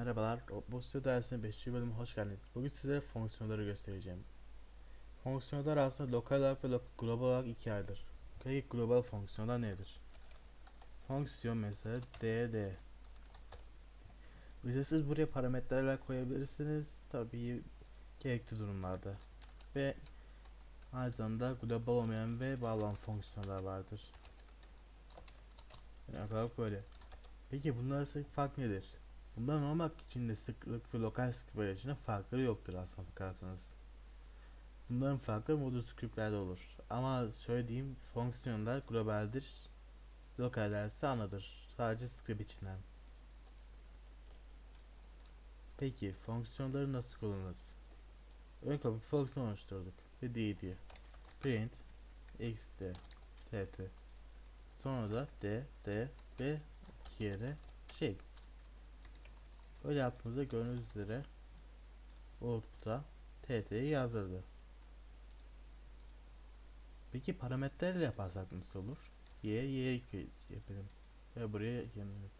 Merhabalar, Robustio dersinin 5. bölümüne hoş geldiniz. Bugün sizlere fonksiyonları göstereceğim. Fonksiyonlar aslında lokal olarak ve lo- global olarak ikiye ayrılır. Peki global fonksiyonlar nedir? Fonksiyon mesela dd. Bize siz buraya parametreler koyabilirsiniz. Tabii gerekli durumlarda. Ve aynı zamanda global olmayan ve bağlanan fonksiyonlar vardır. Yani olarak böyle. Peki bunlar arasındaki fark nedir? Bundan olmak için de sıklık ve lokal scriptler için de farkları yoktur aslında bakarsanız. Bunların farkları modül scriptlerde olur. Ama şöyle diyeyim fonksiyonlar globaldir. Lokaller ise anadır. Sadece script içinden. Peki fonksiyonları nasıl kullanırız? Önce bir fonksiyon oluşturduk ve dd print xt tt sonra da d d ve iki yere şey Böyle yaptığımızda gördüğünüz üzere output'a tt'yi yazdırdı. Peki parametrelerle yaparsak nasıl olur? y y yapalım. Ve buraya yemeyelim.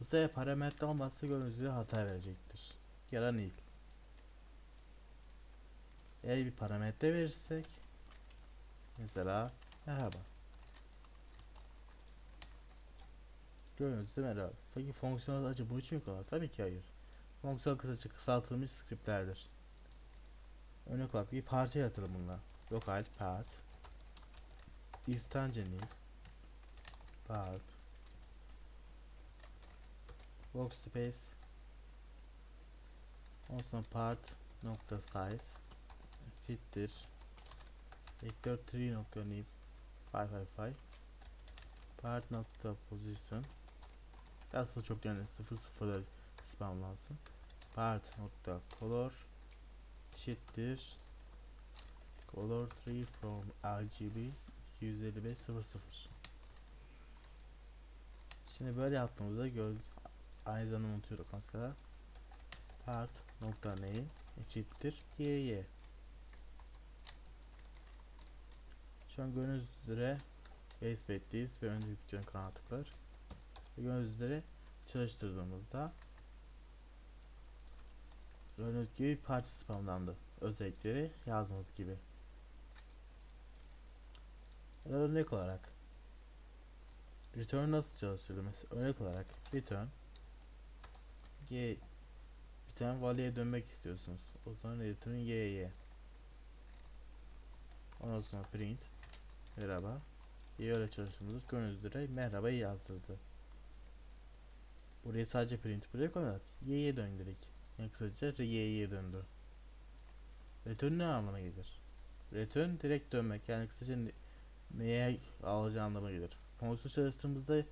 Bu sefer parametre olmazsa gördüğünüz üzere hata verecektir. Ya da nil. Eğer bir parametre verirsek mesela merhaba. Gördüğünüz üzere merhaba. Peki fonksiyonel acı bunun için mi kullanılır? Tabii ki hayır. Fonksiyon kısaca kısaltılmış scriptlerdir. Örnek olarak bir parça yaratalım bununla. Local part instantly part workspace ondan part nokta size eşittir vector 3 nokta new 555 part nokta position aslında çok yani 0 0'da spamlansın. Part nokta color eşittir. Color 3 from RGB 255 00 Şimdi böyle yaptığımızda gör aynı zamanda unutuyoruz mesela. Part nokta name eşittir. Y Şu an gördüğünüz üzere Basebait'teyiz ve önce bütün kanatlıklar. Üzere çalıştırdığımızda gördüğünüz gibi bir parça spamlandı. Özellikleri yazdığınız gibi. Örnek olarak return nasıl çalışır mesela örnek olarak return y bir tane value'ye dönmek istiyorsunuz. O zaman return y'ye ondan sonra print merhaba y öyle çalıştığımızda gördüğünüz üzere merhabayı yazdırdı. Buraya sadece print buraya koymadık. Y'ye döndürdük. Yani kısaca y'ye döndü. Return ne anlamına gelir? Return direkt dönmek. Yani kısaca ne- neye alacağı anlamına gelir. Fonksiyon çalıştığımızda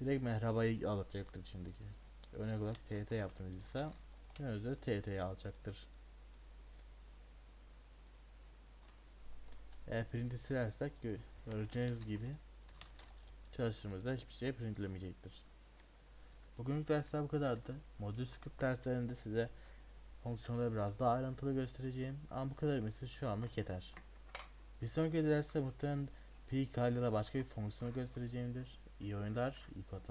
direkt merhabayı alacaktır şimdiki. Örnek olarak tt yaptığımızda ne üzere tt'yi alacaktır. Eğer print'i silersek gö- göreceğiniz gibi çalıştığımızda hiçbir şey printlemeyecektir. Bugünkü dersler bu kadardı. Modül script derslerinde size fonksiyonları biraz daha ayrıntılı göstereceğim. Ama bu kadar mesela şu anlık yeter. Bir sonraki derste muhtemelen peak ile başka bir fonksiyon göstereceğimdir. İyi oyunlar, iyi patlamalar.